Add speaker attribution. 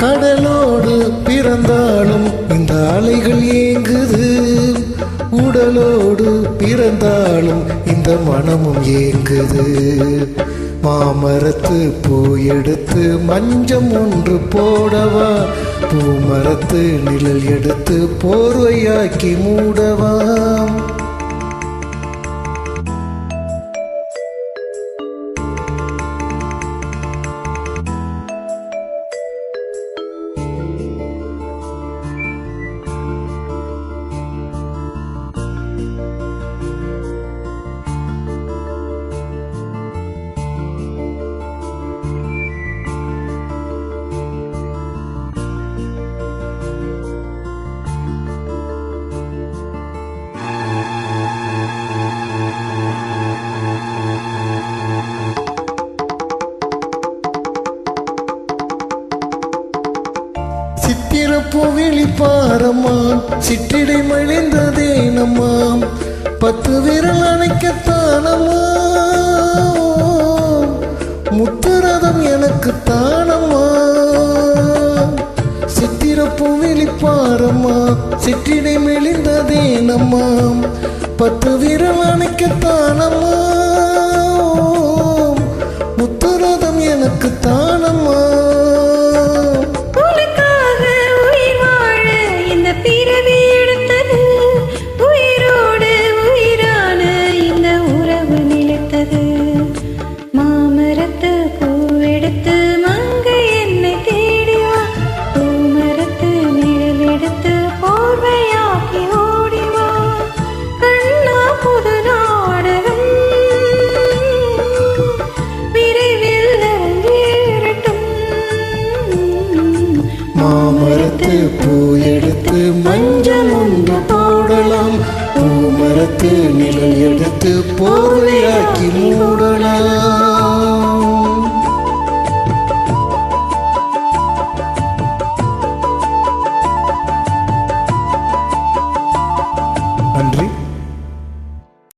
Speaker 1: கடலோடு பிறந்தாலும் இந்த அலைகள் ஏங்குது. உடலோடு பிறந்தாலும் இந்த மனமும் ஏங்குது. மாமரத்து பூ எடுத்து மஞ்சம் ஒன்று போடவா? பூமரத்து நிழல் எடுத்து போர்வையாக்கி மூடவா? சித்திரப்பூ விழிப்பாரம்மா சிற்றிடை மழிந்ததே நம்மா. பத்து விரல் அணைக்கத்தானம்மா. முத்துரதம் எனக்கு தானம்மா. சித்திர சித்திரப்பூ விழிப்பாரம்மா சிற்றிடை மெழிந்ததே நம்மா. பத்து விரல் அணைக்கத்தானம்மா. முத்துரதம் எனக்கு தானம்மா.
Speaker 2: மாமரத்து பூ எடுத்து மஞ்சள் ஒன்று போடலாம். பூமரத்து நிழல் எடுத்து போர்வையாக்கி
Speaker 1: மூடலாம்.